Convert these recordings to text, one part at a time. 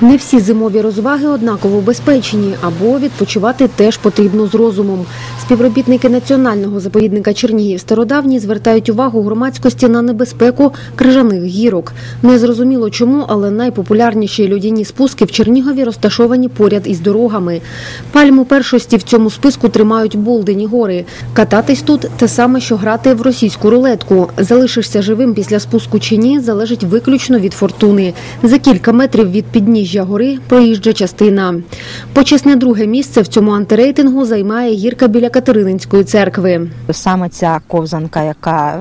Не всі зимові розваги однаково безпечні, або відпочивати теж потрібно з розумом. Співробітники національного заповідника Чернігів Стародавній звертають увагу громадськості на небезпеку крижаних гірок. Незрозуміло чому, але найпопулярніші людяні спуски в Чернігові розташовані поряд із дорогами. Пальму першості в цьому списку тримають Болдені гори. Кататись тут те саме, що грати в російську рулетку. Залишишся живим після спуску чи ні, залежить виключно від фортуни. За кілька метрів від підніжжя гори проїжджа частина. Почесне друге місце в цьому антирейтингу займає гірка біля Катерининської церкви. Саме ця ковзанка, яка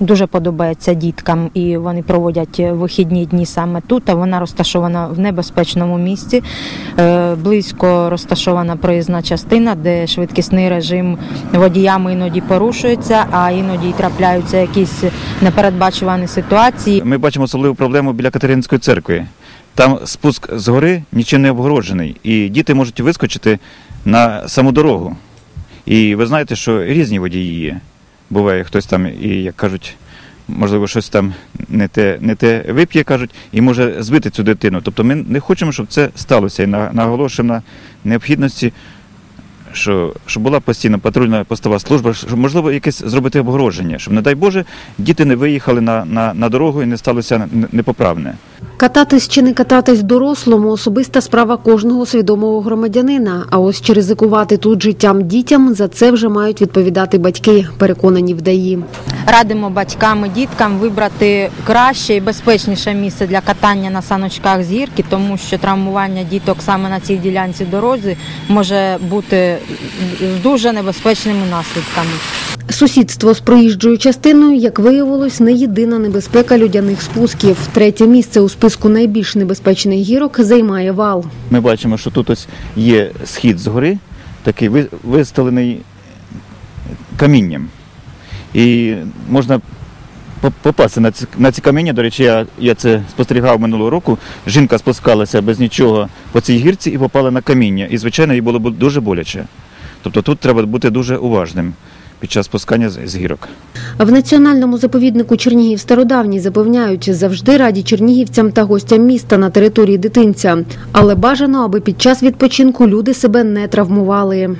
дуже подобається діткам, і вони проводять вихідні дні саме тут. А вона розташована в небезпечному місці. Е, Близько розташована проїзна частина, де швидкісний режим водіями іноді порушується, а іноді трапляються якісь непередбачувані ситуації. Ми бачимо особливу проблему біля Катеринської церкви. Там спуск з гори нічим не обгороджений, і діти можуть вискочити на саму дорогу. І ви знаєте, що різні водії є. Буває хтось там, і як кажуть, можливо, щось там не те, не те вип'є, кажуть, і може збити цю дитину. Тобто ми не хочемо, щоб це сталося. І наголошуємо на необхідності, що, щоб була постійна патрульна постова служба, щоб можливо якесь зробити обгородження, щоб, не дай Боже, діти не виїхали на, на, на дорогу і не сталося непоправне. Кататись чи не кататись дорослому особиста справа кожного свідомого громадянина. А ось чи ризикувати тут життям дітям за це вже мають відповідати батьки, переконані вдаї. Радимо батькам і діткам вибрати краще і безпечніше місце для катання на саночках з гірки, тому що травмування діток саме на цій ділянці дорозі може бути з дуже небезпечними наслідками. Сусідство з проїжджою частиною, як виявилось, не єдина небезпека людяних спусків. Третє місце у списку найбільш небезпечних гірок займає вал. Ми бачимо, що тут ось є схід з гори, такий ви- виставлений камінням. І можна попасти на ці, на ці каміння. До речі, я, я це спостерігав минулого року. Жінка спускалася без нічого по цій гірці і попала на каміння. І, звичайно, їй було дуже боляче. Тобто тут треба бути дуже уважним під час спускання з, гірок. В національному заповіднику Чернігів Стародавній запевняють, завжди раді чернігівцям та гостям міста на території дитинця. Але бажано, аби під час відпочинку люди себе не травмували.